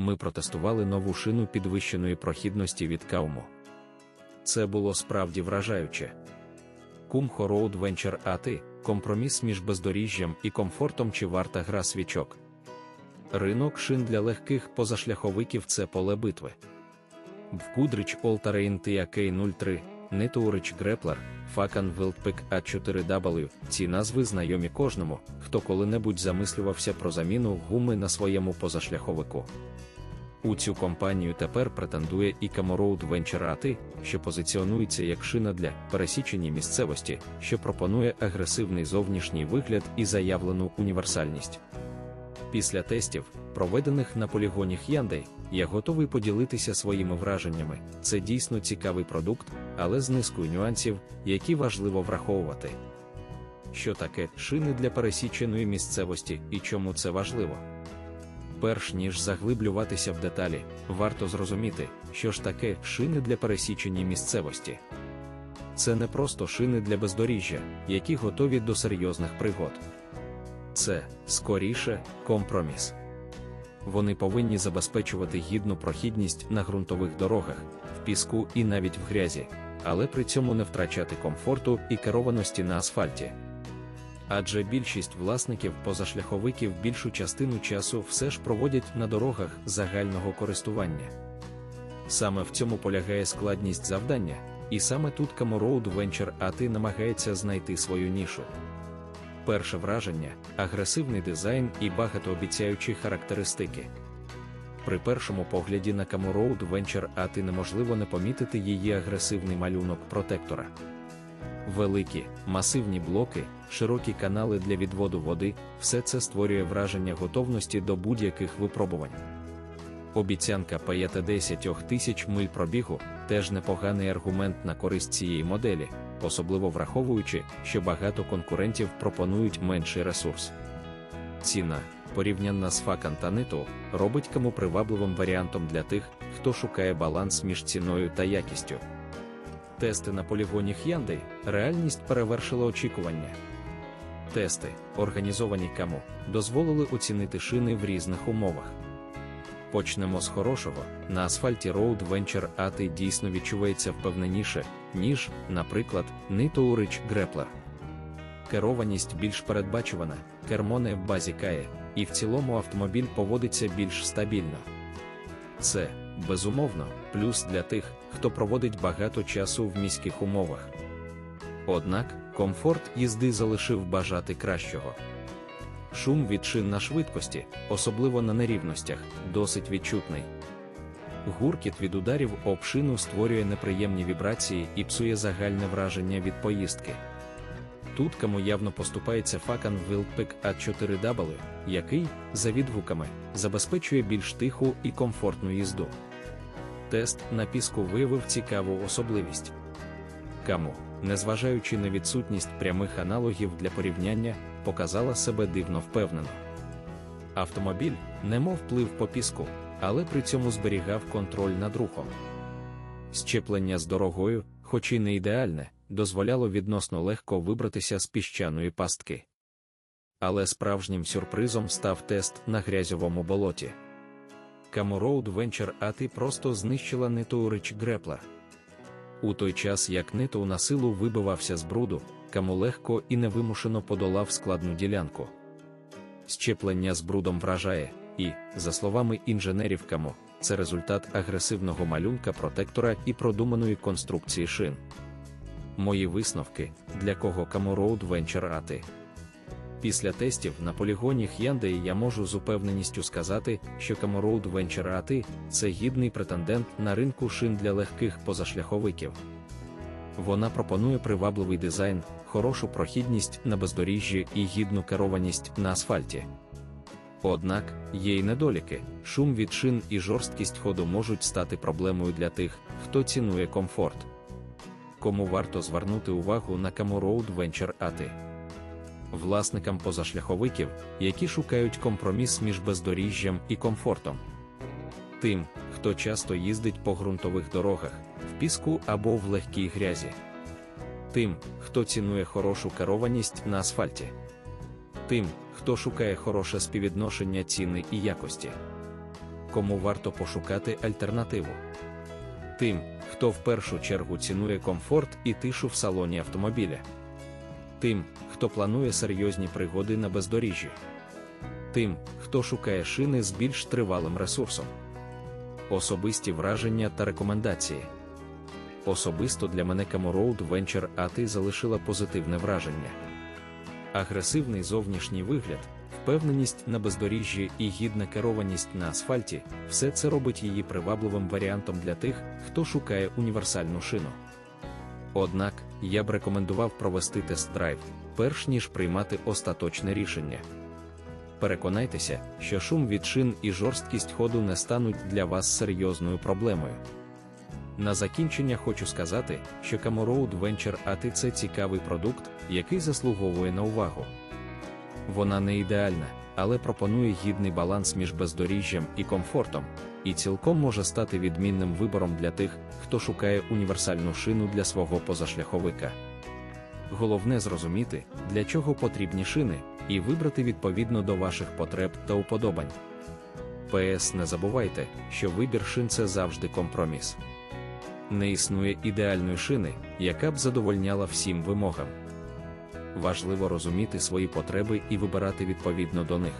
ми протестували нову шину підвищеної прохідності від Кауму. Це було справді вражаюче. Kumho Road Venture AT – компроміс між бездоріжжям і комфортом чи варта гра свічок. Ринок шин для легких позашляховиків це поле битви. В Goodrich All Terrain TAK 03, Netourich Grappler, Fakan Wildpick A4W ці назви знайомі кожному, хто коли-небудь замислювався про заміну гуми на своєму позашляховику. У цю компанію тепер претендує і Camoroad Venture AT, що позиціонується як шина для пересічення місцевості, що пропонує агресивний зовнішній вигляд і заявлену універсальність. Після тестів, проведених на полігоні Hyundai, я готовий поділитися своїми враженнями. Це дійсно цікавий продукт, але з низкою нюансів, які важливо враховувати. Що таке шини для пересіченої місцевості і чому це важливо? Перш ніж заглиблюватися в деталі, варто зрозуміти, що ж таке шини для пересічення місцевості. Це не просто шини для бездоріжжя, які готові до серйозних пригод. Це, скоріше, компроміс. Вони повинні забезпечувати гідну прохідність на ґрунтових дорогах, в піску і навіть в грязі, але при цьому не втрачати комфорту і керованості на асфальті. Адже більшість власників позашляховиків більшу частину часу все ж проводять на дорогах загального користування. Саме в цьому полягає складність завдання, і саме тут Camoroad Venture AT намагається знайти свою нішу. Перше враження агресивний дизайн і багатообіцяючі характеристики. При першому погляді на Camoroad Venture AT неможливо не помітити її агресивний малюнок протектора. Великі, масивні блоки, широкі канали для відводу води все це створює враження готовності до будь-яких випробувань. Обіцянка паяти 10 тисяч миль пробігу теж непоганий аргумент на користь цієї моделі, особливо враховуючи, що багато конкурентів пропонують менший ресурс. Ціна, порівнянна з Факан та Ниту, робить кому привабливим варіантом для тих, хто шукає баланс між ціною та якістю. Тести на полігоні Hyundai реальність перевершила очікування. Тести, організовані КАМУ, дозволили оцінити шини в різних умовах. Почнемо з хорошого. На асфальті Road Venture AT дійсно відчувається впевненіше, ніж, наприклад, Nitourich Grappler. Керованість більш передбачувана, кермо не в базі кає, і в цілому автомобіль поводиться більш стабільно. Це, безумовно, плюс для тих, хто проводить багато часу в міських умовах. Однак, комфорт їзди залишив бажати кращого. Шум від шин на швидкості, особливо на нерівностях, досить відчутний. Гуркіт від ударів об шину створює неприємні вібрації і псує загальне враження від поїздки. Тут кому явно поступається Fakan Wildpick A4W, який, за відгуками, забезпечує більш тиху і комфортну їзду. Тест на піску виявив цікаву особливість. Каму, незважаючи на відсутність прямих аналогів для порівняння, показала себе дивно впевнено. Автомобіль немов плив по піску, але при цьому зберігав контроль над рухом. Щеплення з дорогою, хоч і не ідеальне, дозволяло відносно легко вибратися з піщаної пастки. Але справжнім сюрпризом став тест на грязьовому болоті. Camoroad Venture AT просто знищила Netourich Grappler. У той час як Нетоу на силу вибивався з бруду, Каму легко і невимушено подолав складну ділянку. Щеплення з брудом вражає, і, за словами інженерів Каму, це результат агресивного малюнка протектора і продуманої конструкції шин. Мої висновки, для кого Camoroad Venture AT. Після тестів на полігоні Hyundai я можу з упевненістю сказати, що Camoroad Venture AT – це гідний претендент на ринку шин для легких позашляховиків. Вона пропонує привабливий дизайн, хорошу прохідність на бездоріжжі і гідну керованість на асфальті. Однак, є й недоліки, шум від шин і жорсткість ходу можуть стати проблемою для тих, хто цінує комфорт. Кому варто звернути увагу на Camoroad Venture AT? Власникам позашляховиків, які шукають компроміс між бездоріжжям і комфортом. Тим, хто часто їздить по ґрунтових дорогах, в піску або в легкій грязі. Тим, хто цінує хорошу керованість на асфальті. Тим, хто шукає хороше співвідношення ціни і якості. кому варто пошукати альтернативу. Тим, хто в першу чергу цінує комфорт і тишу в салоні автомобіля. Тим, хто планує серйозні пригоди на бездоріжжі. Тим, хто шукає шини з більш тривалим ресурсом. Особисті враження та рекомендації. Особисто для мене Camo Road Venture AT залишила позитивне враження. Агресивний зовнішній вигляд, впевненість на бездоріжжі і гідна керованість на асфальті все це робить її привабливим варіантом для тих, хто шукає універсальну шину. Однак, я б рекомендував провести тест-драйв, перш ніж приймати остаточне рішення. Переконайтеся, що шум від шин і жорсткість ходу не стануть для вас серйозною проблемою. На закінчення хочу сказати, що Camo Road Venture AT – це цікавий продукт, який заслуговує на увагу. Вона не ідеальна, але пропонує гідний баланс між бездоріжжям і комфортом, і цілком може стати відмінним вибором для тих, хто шукає універсальну шину для свого позашляховика. Головне зрозуміти, для чого потрібні шини, і вибрати відповідно до ваших потреб та уподобань. ПС не забувайте, що вибір шин це завжди компроміс. Не існує ідеальної шини, яка б задовольняла всім вимогам. Важливо розуміти свої потреби і вибирати відповідно до них.